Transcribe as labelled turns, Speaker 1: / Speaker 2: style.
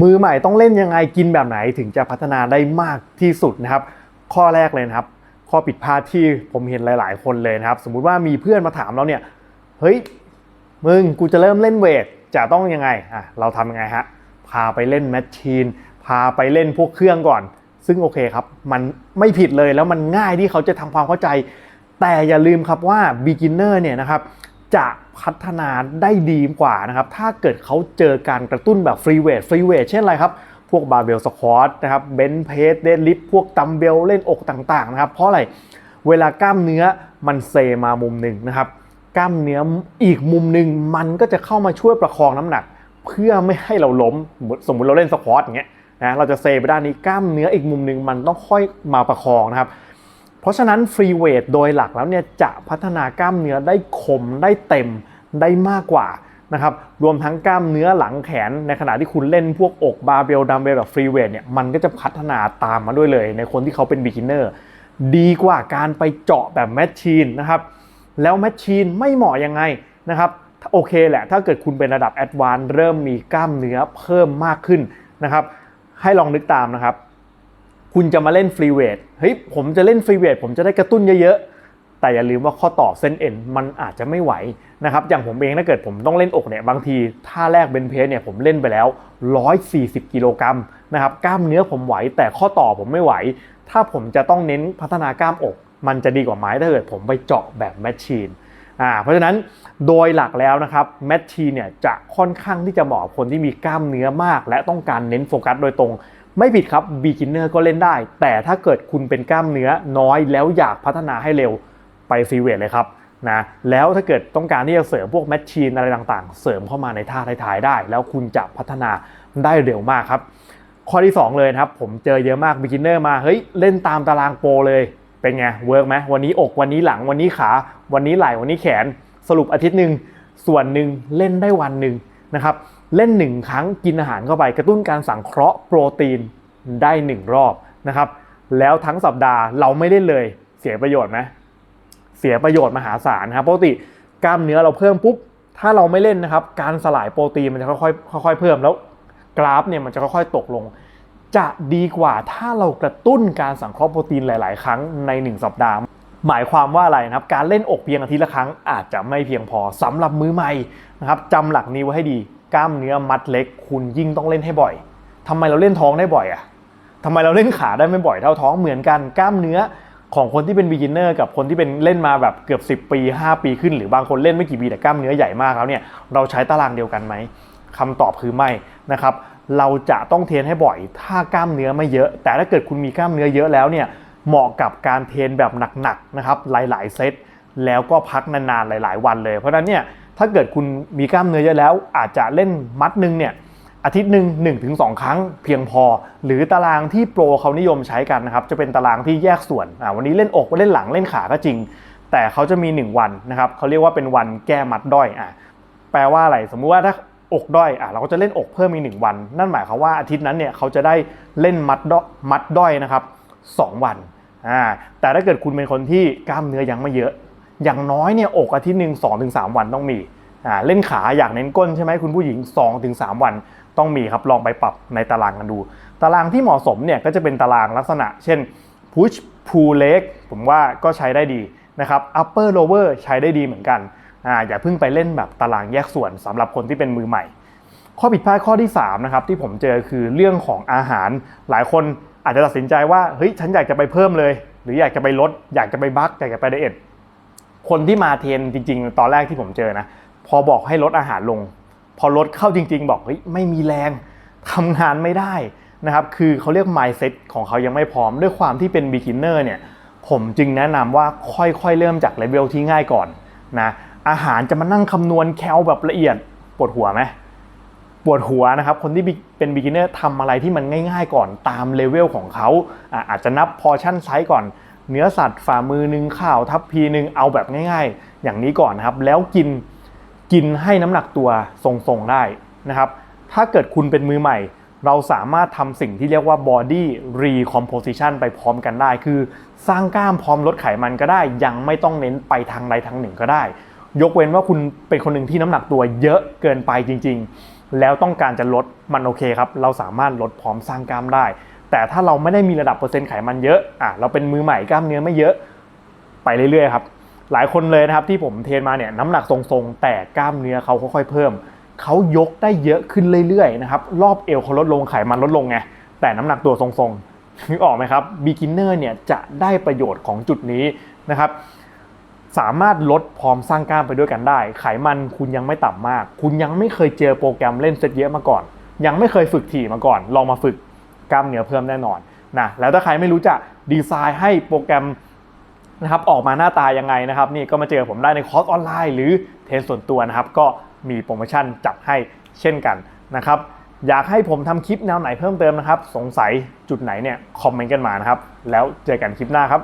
Speaker 1: มือใหม่ต้องเล่นยังไงกินแบบไหนถึงจะพัฒนาได้มากที่สุดนะครับ ข้อแรกเลยนะครับ ข้อผิดพลาดที่ผมเห็นหลาย ๆ คนเลยนะครับ สมมุติว่ามีเพื่อนมาถามเราเนี่ยเฮ้ยมึงกูจะเริ่มเล่นเวทจะต้องยังไงอะเราทำยังไงฮะพาไปเล่นแมชชีนพาไปเล่นพวกเครื่องก่อน ซึ่งโอเคครับ มันไม่ผิดเลยแล้วมันง่ายที่เขาจะทำความเข้าใจ แต่อย่าลืมครับว่า beginner เนี่ยนะครับ จะพัฒนาได้ดีกว่านะครับ ถ้าเกิดเขาเจอการกระตุ้นแบบฟรีเวทฟรีเวทเช่นอะไรครับ พวกบาร์เบลสควอตนะครับเบนเพสเดดลิฟพวกตัมเบลเล่นอกต่างๆนะครับ เพราะอะไรเวลากล้ามเนื้อมันเซมามุมหนึ่งนะครับ กล้ามเนื้ออีกมุมหนึ่งมันก็จะเข้ามาช่วยประคองน้ำหนัก เพื่อไม่ให้เราล้มสมมุติเราเล่นสควอตอย่างเงี้ยนะเราจะเซไปด้านนี้กล้ามเนื้ออีกมุมหนึ่งมันต้องค่อยมาประคองนะครับ เพราะฉะนั้นฟรีเวทโดยหลักแล้วเนี่ยจะพัฒนากล้ามเนื้อได้คมได้เต็มได้มากกว่านะครับรวมทั้งกล้ามเนื้อหลังแขนในขณะที่คุณเล่นพวกอกบาร์เบลดัมเบลแบบฟรีเวทเนี่ยมันก็จะพัฒนาตามมาด้วยเลย ในคนที่เขาเป็น beginner ดีกว่าการไปเจาะแบบแมชชีนนะครับแล้วแมชชีนไม่เหมาะยังไงนะครับโอเคแหละถ้าเกิดคุณเป็นระดับแอดวานซ์เริ่มมีกล้ามเนื้อเพิ่มมากขึ้นนะครับให้ลองนึกตามนะครับ คุณจะมาเล่นฟรีเวทเฮ้ยผมจะเล่นฟรีเวทผมจะได้กระตุ้นเยอะๆ แต่อย่าลืมว่าข้อต่อเส้นเอ็นมันอาจจะไม่ไหวนะครับอย่างผมเองถ้าเกิดผมต้องเล่นอกเนี่ยบางทีท่าแรกเบนเพสเนี่ยผมเล่นไปแล้ว 140 กิโลกรัมนะครับกล้ามเนื้อผมไหวแต่ข้อต่อผมไม่ไหว ถ้าผมจะต้องเน้นพัฒนากล้ามอก มันจะดีกว่าไหมถ้าเกิดผมไปเจาะแบบแมชชีนอ่าเพราะฉะนั้นโดยหลักแล้วนะครับแมชชีนเนี่ยจะค่อนข้างที่จะเหมาะคนที่มีกล้ามเนื้อมาก และต้องการเน้นโฟกัสโดยตรง ไม่ผิดครับ beginner ก็เล่นได้ แต่ถ้าเกิดคุณเป็นกล้ามเนื้อน้อยแล้วอยากพัฒนาให้เร็วไปฟรีเวทเลยครับนะแล้วถ้าเกิดต้องการที่จะเสริมพวกแมชชีนอะไรต่างๆ เสริมเข้ามาในท่าท้ายๆได้ แล้วคุณจะพัฒนาได้เร็วมากครับ ข้อที่ 2 เลยนะครับ ผมเจอเยอะมาก beginner มาเฮ้ยเล่นตามตารางโปรเลย เป็นไงเวิร์กไหมวันนี้อกวันนี้หลังวันนี้ขา วันนี้ไหล่วันนี้แขนสรุปอาทิตย์หนึ่งส่วนหนึ่งเล่นได้วันหนึ่งนะครับ เล่น 1 ครั้งกินอาหารเข้าไปกระตุ้นการสังเคราะห์โปรตีนได้ 1 รอบนะครับ แล้วทั้งสัปดาห์เราไม่เล่นเลยเสียประโยชน์ไหมเสียประโยชน์มหาศาลนะครับปกติกล้ามเนื้อเราเพิ่มปุ๊บถ้าเราไม่เล่นนะครับ การสลายโปรตีนมันจะค่อยๆค่อยๆเพิ่มแล้วกราฟเนี่ยมันจะค่อยๆตกลง จะดีกว่าถ้าเรากระตุ้นการสังเคราะห์โปรตีนหลาย ๆ ครั้งใน 1 สัปดาห์ หมายความว่าอะไรนะครับ การเล่นอกเพียงอาทิตย์ละครั้งอาจจะไม่เพียงพอสำหรับมือใหม่นะครับจำหลักนี้ไว้ให้ดี กล้ามเนื้อมัดเล็ก คุณยิ่งต้องเล่นให้บ่อยทำไมเราเล่นท้องได้บ่อยอะทำไมเราเล่นขาได้ไม่บ่อยเท่าท้องเหมือนกันกล้ามเนื้อของคนที่เป็น beginner กับคนที่เป็นเล่นมาแบบเกือบ 10 ปี 5 ปีขึ้น หรือบางคนเล่นไม่กี่ปีแต่กล้ามเนื้อใหญ่มากแล้วเนี่ยเราใช้ตารางเดียวกันไหมคำตอบคือไม่นะครับเราจะต้องเทรนให้บ่อย ถ้ากล้ามเนื้อไม่เยอะ แต่ถ้าเกิดคุณมีกล้ามเนื้อเยอะแล้วเนี่ยเหมาะกับการเทรนแบบหนักๆนะครับหลายๆเซตแล้วก็พักนานๆหลาย ๆ วันเลย เพราะฉะนั้นเนี่ย ถ้าเกิดคุณมีกล้ามเนื้อเยอะแล้ว อาจจะเล่นมัดหนึงเนี่ยอาทิตย์หนึ่งหนึ่งถึงสองครั้งเพียงพอ หรือตารางที่โปรเขานิยมใช้กันนะครับจะเป็นตารางที่แยกส่วนอ่าวันนี้เล่นอกเล่นหลังเล่นขาก็จริง แต่เขาจะมี 1 วันนะครับเขาเรียกว่าเป็นวันแก้มัดด้อยอะแปลว่าอะไรสมมุติว่าถ้าอกด้อยอะเราก็จะเล่นอกเพิ่มอีกหนึ่งวัน นั่นหมายความว่าอาทิตย์นั้นเนี่ยเขาจะได้เล่นมัดด้อยมัดด้อยนะครับสองวันอ่าแต่ถ้าเกิดคุณเป็นคนที่กล้ามเนื้อยังไม่เยอะ อย่างน้อยเนี่ยอกอาทิตย์หนึ่งสองถึงสามวันต้องมีอ่าเล่นขาอยากเน้นก้นใช่ไหมคุณผู้หญิง2อถึงสวันต้องมีครับลองไปปรับในตารางกันดู ตารางที่เหมาะสมเนี่ยก็จะเป็นตารางลักษณะ เช่น push pull leg ผมว่าก็ใช้ได้ดีนะครับ upper lower ใช้ได้ดีเหมือนกันอ่าอย่าเพิ่งไปเล่นแบบตารางแยกส่วนสำหรับคนที่เป็นมือใหม่ ข้อผิดพลาดข้อที่3นะครับที่ผมเจอคือเรื่องของอาหาร หลายคนอาจจะตัดสินใจว่าเฮ้ยฉันอยากจะไปเพิ่มเลย หรืออยากจะไปลด อยากจะไปบักอยากจะไปไดเอท คนที่มาเทรนจริง ๆ ตอนแรกที่ผมเจอนะ พอบอกให้ลดอาหารลง พอลดเข้าจริง ๆ บอกเฮ้ยไม่มีแรงทำงานไม่ได้นะครับ คือเขาเรียก mindset ของเขายังไม่พร้อมด้วยความที่เป็น beginner เนี่ย ผมจึงแนะนำว่าค่อยๆ เริ่มจากเลเวลที่ง่ายก่อนนะ อาหารจะมานั่งคำนวณแคลแบบละเอียดปวดหัวไหมปวดหัวนะครับ คนที่เป็น beginner ทำอะไรที่มันง่าย ๆ ก่อนตามเลเวลของเขาอาจจะนับพอชั่นไซส์ก่อน เนื้อสัตว์ฝ่ามือหนึ่งข้าวทัพพีหนึ่งเอาแบบง่าย ๆ อย่างนี้ก่อนนะครับ แล้วกินกินให้น้ำหนักตัวทรงๆได้นะครับ ถ้าเกิดคุณเป็นมือใหม่ เราสามารถทำสิ่งที่เรียกว่า body recomposition ไปพร้อมกันได้ คือสร้างกล้ามพร้อมลดไขมันก็ได้ ยังไม่ต้องเน้นไปทางใดทางหนึ่งก็ได้ ยกเว้นว่าคุณเป็นคนหนึ่งที่น้ำหนักตัวเยอะเกินไปจริง ๆ แล้วต้องการจะลดมันโอเคครับ เราสามารถลดพร้อมสร้างกล้ามได้ แต่ถ้าเราไม่ได้มีระดับเปอร์เซ็นต์ไขมันเยอะอะเราเป็นมือใหม่กล้ามเนื้อไม่เยอะไปเรื่อยๆครับหลายคนเลยนะครับที่ผมเทรนมาเนี่ยน้ำหนักทรงๆ แต่กล้ามเนื้อเขาค่อยๆเพิ่มเขายกได้เยอะขึ้นเรื่อยๆนะครับรอบเอวเขาลดลงไขมันลดลงไงแต่น้ำหนักตัวทรงๆนึกออกไหมครับ beginner เนี่ยจะได้ประโยชน์ของจุดนี้นะครับสามารถลดพร้อมสร้างกล้ามไปด้วยกันได้ ไขมันคุณยังไม่ต่ำมาก คุณยังไม่เคยเจอโปรแกรมเล่นเซตเยอะมาก่อน ยังไม่เคยฝึกถี่มาก่อน ลองมาฝึก กล้ามเนื้อเพิ่มแน่นอนนะแล้วถ้าใครไม่รู้จะดีไซน์ให้โปรแกรมนะครับออกมาหน้าตายังไงนะครับนี่ก็มาเจอผมได้ในคอร์สออนไลน์ หรือเทรนส่วนตัวนะครับ ก็มีโปรโมชั่นจับให้เช่นกันนะครับอยากให้ผมทำคลิปแนวไหนเพิ่มเติมนะครับ สงสัยจุดไหนเนี่ยคอมเมนต์กันมานะครับ แล้วเจอกันคลิปหน้าครับ